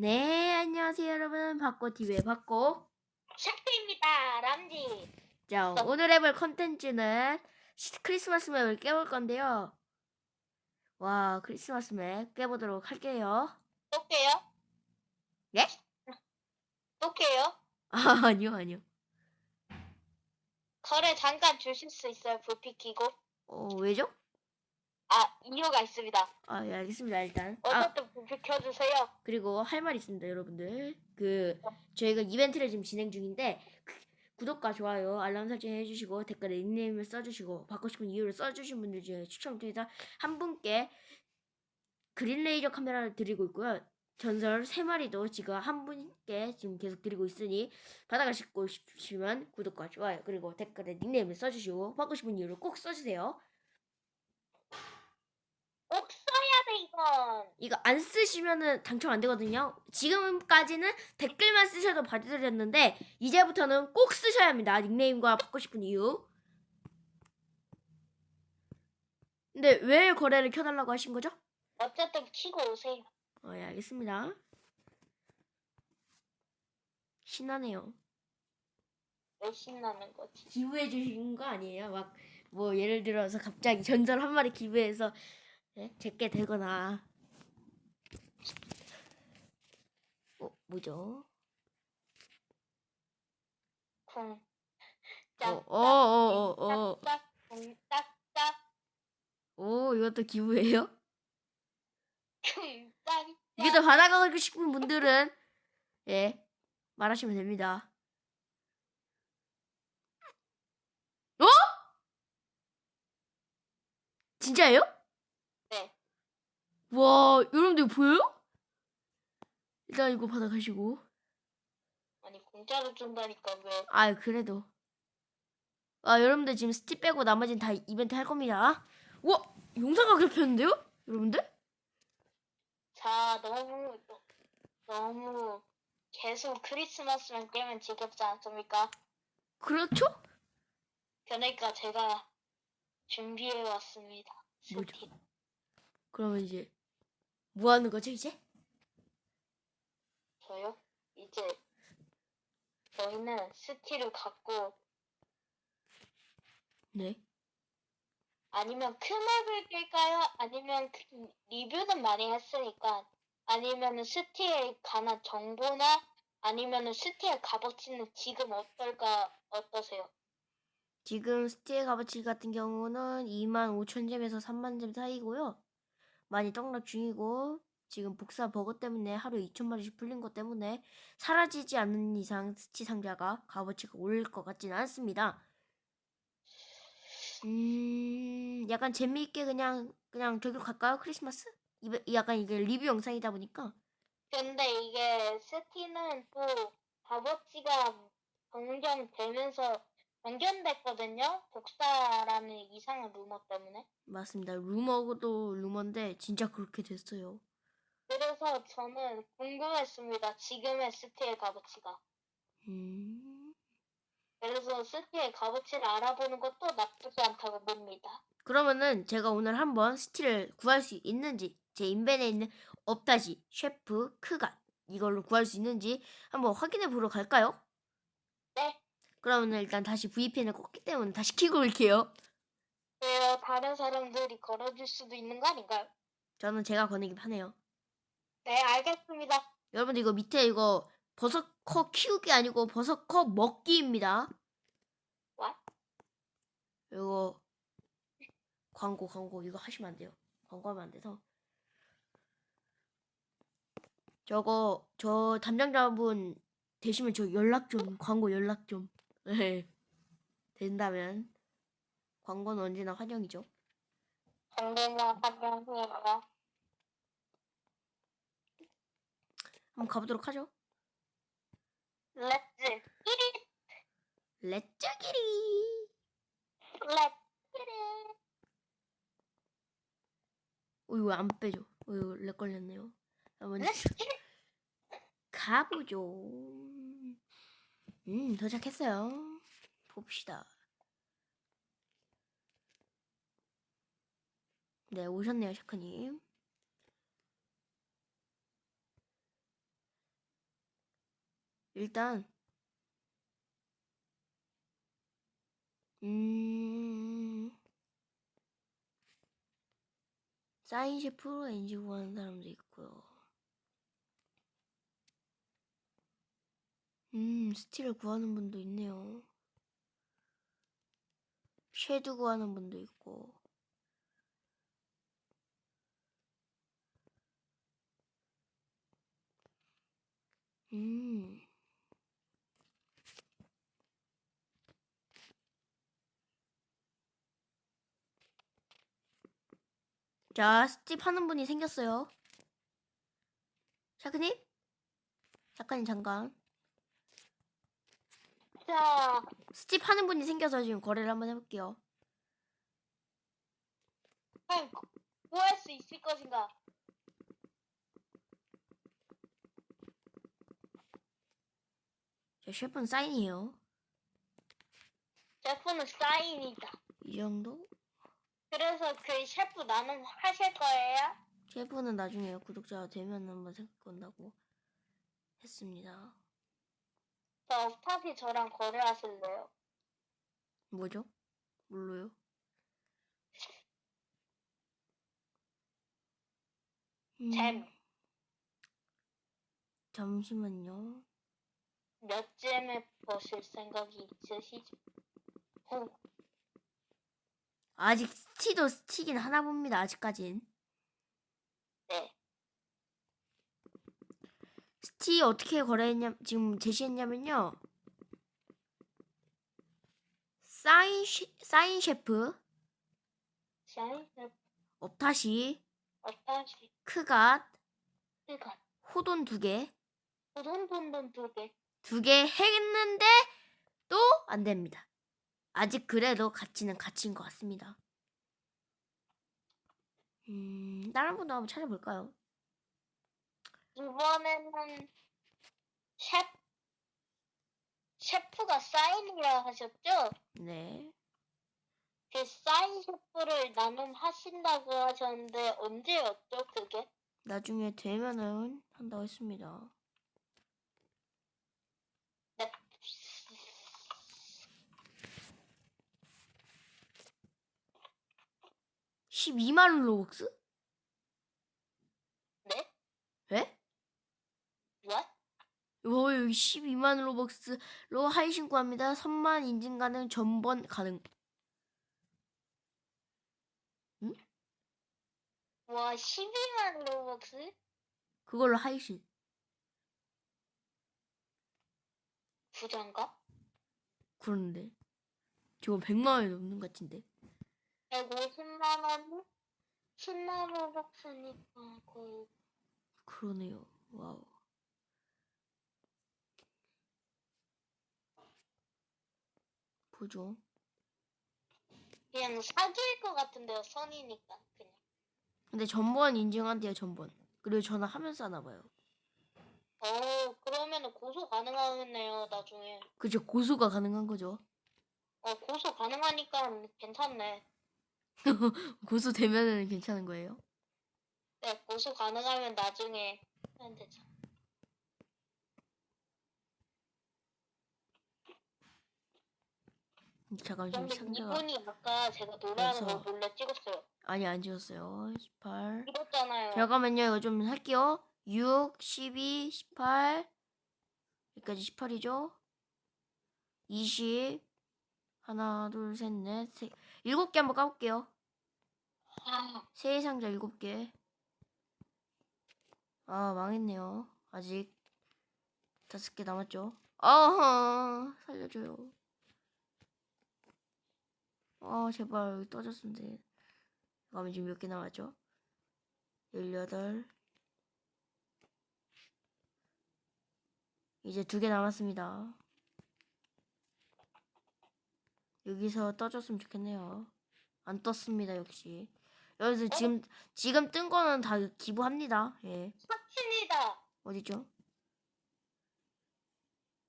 네, 안녕하세요, 여러분. 바꼬TV의 바꼬. 샤크입니다. 람지. 자, 어. 오늘 해볼 컨텐츠는 시- 크리스마스 맵을 깨볼 건데요. 와, 크리스마스 맵 깨보도록 할게요. 또 깨요? 예? 또 깨요? 아, 아니요, 아니요. 거래 잠깐 주실 수 있어요? 불빛 켜고. 어, 왜죠? 아, 이유가 있습니다. 아, 예, 알겠습니다, 일단. 아, 어쨌든 불빛 켜주세요. 그리고 할 말 있습니다, 여러분들. 그, 저희가 이벤트를 지금 진행 중인데, 그, 구독과 좋아요, 알람 설정 해주시고, 댓글에 닉네임을 써주시고, 받고 싶은 이유를 써주신 분들 중에 추첨을 통해서 한 분께 그린 레이저 카메라를 드리고 있고요. 전설 3마리도 지금 한 분께 지금 계속 드리고 있으니, 받아가시고 싶으시면 구독과 좋아요, 그리고 댓글에 닉네임을 써주시고, 받고 싶은 이유를 꼭 써주세요. 꼭 이건. 이거 안 쓰시면은 당첨 안 되거든요. 지금까지는 댓글만 쓰셔도 봐드렸는데 이제부터는 꼭 쓰셔야 합니다. 닉네임과 받고 싶은 이유. 근데 왜 거래를 켜달라고 하신 거죠? 어쨌든 켜고 오세요. 어, 예, 알겠습니다. 신나네요. 왜 신나는 거지? 기부해 주신 거 아니에요? 막 뭐 예를 들어서 갑자기 전설 한 마리 기부해서 예? 제게 되거나 어 뭐죠? 쿵. 어, 짝, 어, 어, 어, 어. 짝, 쿵, 짝, 짝, 오, 이것도 기부예요? 쿵, 짝, 이게 더 받아가고 싶은 분들은 예 말하시면 됩니다. 어? 진짜예요? 네. 와, 여러분들 보여요? 일단 이거 받아가시고. 아니, 공짜로 준다니까, 왜. 아, 그래도. 아, 여러분들 지금 스티 빼고 나머지는 다 이벤트 할 겁니다. 와, 영상가 그렇혔는데요? 여러분들? 자, 너무, 너무 계속 크리스마스만 깨면 지겹지 않습니까? 그렇죠? 그러니까 제가 준비해 왔습니다. 뭐죠? 그러면 이제 뭐 하는 거죠, 이제? 저요? 이제 저희는 스틸을 갖고 네. 아니면 큰 맵을 낄까요? 아니면 그- 리뷰는 많이 했으니까 아니면은 스틸에 관한 정보나 아니면은 스틸 값어치는 지금 어떨까 어떠세요? 지금 스티의 값어치 같은 경우는 25,000잼에서 30,000잼 사이고요. 많이 떡락 중이고 지금 복사 버거 때문에 하루에 2,000마리씩 풀린 것 때문에 사라지지 않는 이상 스티 상자가 값어치가 오를 것 같지는 않습니다. 음, 약간 재미있게 그냥 그냥 저기로 갈까요? 크리스마스? 약간 이게 리뷰 영상이다 보니까 근데 이게 스틸은 또 값어치가 변경되면서 변경됐거든요? 복사라는 이상한 루머 때문에. 맞습니다. 루머도 루머인데 진짜 그렇게 됐어요. 그래서 저는 궁금했습니다. 지금의 스티의 값어치가. 음. 그래서 스티의 값어치를 알아보는 것도 나쁘지 않다고 봅니다. 그러면은 제가 오늘 한번 스틸을 구할 수 있는지 제 인벤에 있는 업다시 셰프 크간 이걸로 구할 수 있는지 한번 확인해 보러 갈까요? 네. 그러면 일단 다시 VPN을 껐기 때문에 다시 키고 올게요. 왜요? 다른 사람들이 걸어줄 수도 있는 거 아닌가요? 저는 제가 거내기 편해요. 네, 알겠습니다. 여러분들 이거 밑에 이거 버섯커 키우기 아니고 버섯커 먹기입니다. What? 이거 광고 광고 이거 하시면 안 돼요. 광고하면 안 돼서. 저거 저 담당자분 되시면 저 연락 좀 광고 연락 좀. 네. 된다면 광고는 언제나 환영이죠. 언제나 환영합니다. 한번 가보도록 하죠. 렛츠 기릿! 렛츠기리. 렛츠 기릿! 어 이거 안 빼죠. 어 이거 렉 걸렸네요. 한번 렛츠 기릿! 가보죠. 음, 도착했어요. 봅시다. 네, 오셨네요, 샤크님. 일단 음 사인 셰프로 엔지 구하는 사람도 있고요. 음 스틸을 구하는 분도 있네요. 쉐드 구하는 분도 있고. 음. 자, 스팁 하는 분이 생겼어요. 샤크님? 샤크님 잠깐. 자, 스팁 하는 분이 생겨서 지금 거래를 한번 해볼게요. 과연 구할 수 있을 것인가? 자, 셰프는 사인이에요. 셰프는 사인이다. 이 정도? 그래서 그 셰프 나는 하실 거예요? 셰프는 나중에 구독자가 되면 한번 생각한다고 했습니다. 저 스타피 저랑 거래하실래요? 뭐죠? 뭘로요? 음, 잼. 잠시만요. 몇 잼에 버실 생각이 있으시죠? 어, 아직 스티도 스티긴 하나 봅니다. 아직까진. 네. 스티 어떻게 거래했냐 지금 제시했냐면요. 사인 시, 사인 셰프, 업타시, 어떠시? 크갓, 그니까 호돈 두 개, 돈돈돈 두 개. 두 개 했는데 또 안 됩니다. 아직 그래도 가치는 가치인 것 같습니다. 음, 다른 분도 한번 찾아볼까요? 이번에는 셰프 셰프가 사인이라 하셨죠? 네. 그 사인 셰프를 나눔 하신다고 하셨는데 언제였죠 그게? 나중에 되면은 한다고 했습니다. 네. 12만 로벅스? 네? 에? What? 어, 여기 12만 로벅스로 하이신 구합니다. 3만 인증 가능, 전번 가능. 와 12만 로벅스? 그걸로 하이 신. 부자인가? 그런데. 저거 100만 원이 넘는 것 같은데. 150만 원? 10만 로벅스니까 거의 그러네요. 와우. 보죠. 그냥 사기일 것 같은데요 선이니까 그냥 근데 전번 인증한대요, 전번. 그리고 전화 하면서 하나 봐요. 어 그러면은 고소 가능하겠네요 나중에 그죠, 고소가 가능한 거죠. 어 고소 가능하니까 괜찮네 고소 되면은 괜찮은 거예요. 네 고소 가능하면 나중에 하면 되죠 잠깐 지금 상자가 이분이 아까 제가 노래하는 거 그래서- 몰래 찍었어요 아니 안 지웠어요. 18. 찍었잖아요 잠깐만요. 이거 좀 할게요. 6, 12, 18. 여기까지 18이죠? 20. 하나, 둘, 셋, 넷, 세. 일곱 개 한번 까볼게요. 아, 새 상자 일곱 개. 아, 망했네요. 아직 다섯 개 남았죠? 아하, 살려줘요. 아, 제발 여기 떠졌으면 돼. 그러면 지금 몇 개 남았죠? 18. 이제 두 개 남았습니다. 여기서 떠줬으면 좋겠네요. 안 떴습니다, 역시. 여기서 지금, 지금 뜬 거는 다 기부합니다. 예. 샤친이다 어디죠?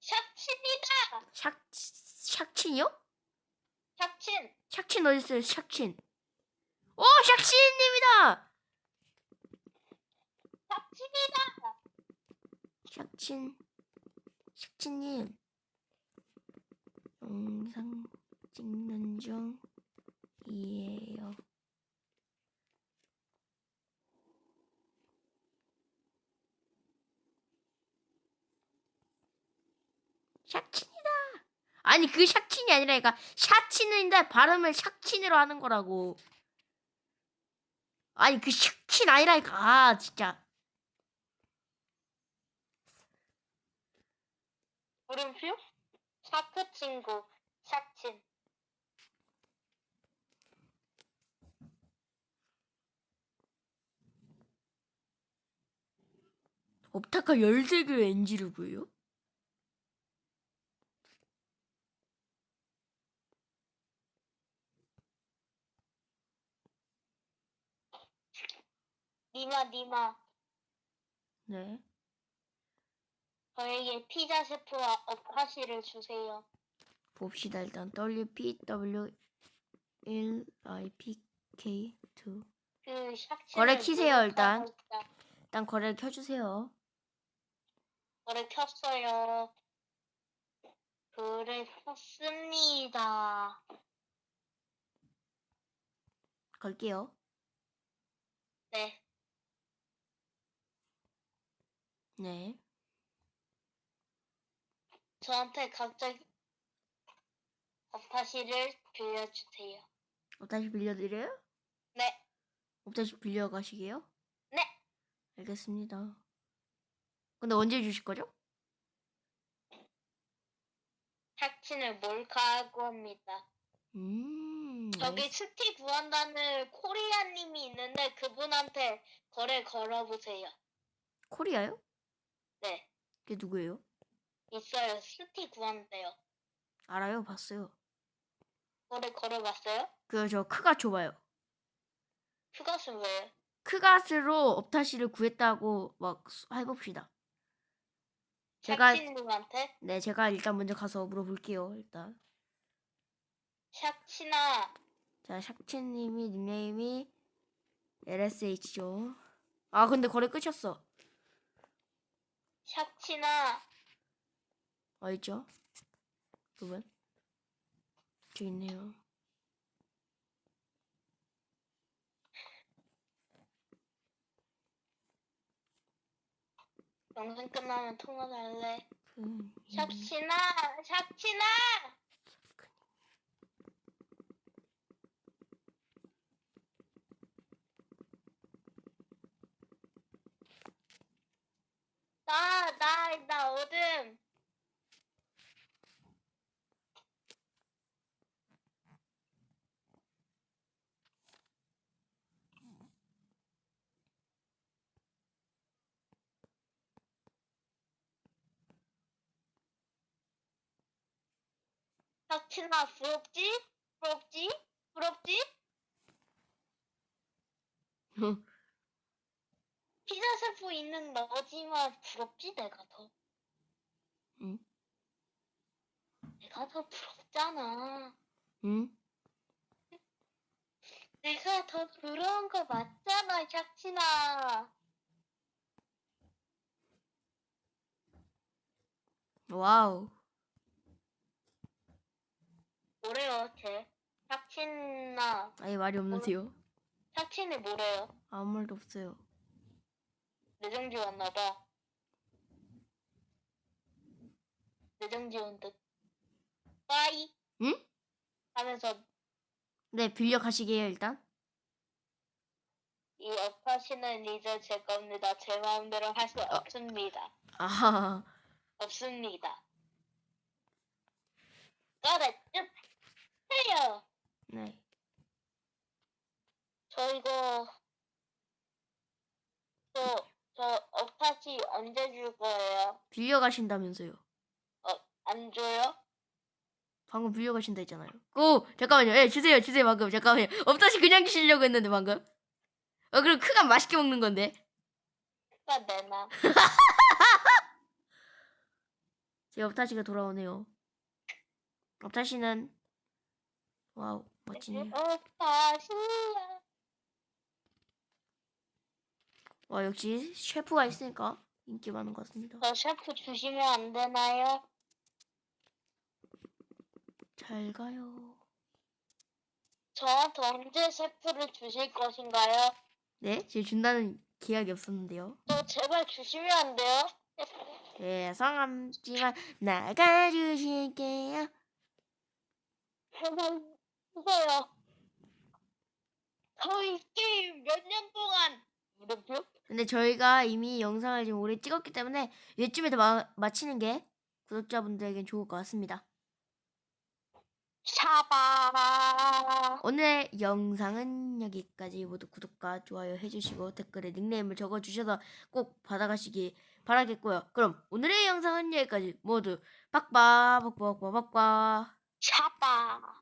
샤친이다 샥, 샥친이요? 샤친 샥친 어딨어요, 샥친? 오, 샥친님이다! 샤친이다 샥친, 식치님 영상 찍는 중이에요. 샥친이다. 아니 그 샥친이 아니라 그러니까 샤친인데 발음을 샥친으로 하는 거라고. 아니 그 샥친 아니라니까. 아 진짜. 물음표? 샤크 친구, 샥친. 업타카 13개 NG를 보여요? 니마, 니마. 네. 저에게 피자 셰프와 업하시를 주세요. 봅시다 일단 WPW 1 IPK 2 그. 거래 키세요, 일단. 일단 거래를 켜주세요. 거래 켰어요. 그래 켰습니다. 걸게요. 네. 네. 저한테 갑자기 업하시를 빌려주세요. 업다시 빌려드려요? 네. 업다시 빌려가시게요? 네. 알겠습니다. 근데 언제 주실 거죠? 샥친을 몰카하고 합니다. 음. 저기 알겠- 스티 구한다는 코리아님이 있는데 그분한테 거래 걸어보세요. 코리아요? 네. 그게 누구예요? 있어요. 스티 구한대요. 알아요. 봤어요. 거래 걸어봤어요? 그저 크가 좁아요. 휴가스 왜요? 크갓으로 업타시를 구했다고 막 수- 해봅시다. 제가 샥친님한테 네 제가 일단 먼저 가서 물어볼게요. 일단 샥친아 자 샥첸님이 닉네임이 LSH죠. 아 근데 거래 끝이었어. 어디 있죠? 그분 저기 있네요. 영상 끝나면 통화할래. 그 음. 샥친아 샥친아 나, 나, 나 어둠. 닥치나 부럽지? 부럽지? 부럽지? 피자 셰프 있는 너지만 부럽지 내가 더. 응? 내가 더 부럽잖아. 응? 내가 더 부러운 거 맞잖아, 샥치나. 와우. 뭐래요, 쟤? 샥치나. 아예 말이 없는데요. 샥치는 뭐래요? 아무 말도 없어요. 내정지 왔나봐. 내정지 온 듯. 빠이. 응? 하면서 네 빌려 가시게요 일단. 이 업하시는 이제 제 겁니다. 제 마음대로 할 수 없습니다. 아 없습니다. 꺼내 주세요. 네. 저 이거 저, 저 업하시 언제 줄 거예요? 빌려 가신다면서요. 어, 안 줘요? 방금 빌려 가신다 했잖아요. 오 잠깐만요. 예 주세요 주세요 방금 잠깐만요. 업다시 그냥 주시려고 했는데 방금. 어 그럼 크가 맛있게 먹는 건데. 가 내놔. 제 업다시가 돌아오네요. 업다시는 와우 멋지네요. 업하시야. 와 역시 셰프가 있으니까 인기 많은 것 같습니다. 저 셰프 주시면 안 되나요? 잘 가요. 저한테 언제 셰프를 주실 것인가요? 네, 지금 준다는 계약이 없었는데요. 저 제발 주시면 안 돼요? 죄송하지만 나가주실게요. 제발 주세요. 저희 게임 몇 년 동안 물음표? 근데 저희가 이미 영상을 지금 오래 찍었기 때문에 요쯤에 더 마, 마치는 게 구독자분들에겐 좋을 것 같습니다. 샤바! 오늘 영상은 여기까지. 모두 구독과 좋아요 해주시고 댓글에 닉네임을 적어주셔서 꼭 받아가시기 바라겠고요. 그럼 오늘의 영상은 여기까지. 모두 빡빡 빡빡 빡빡 빡빡 샤바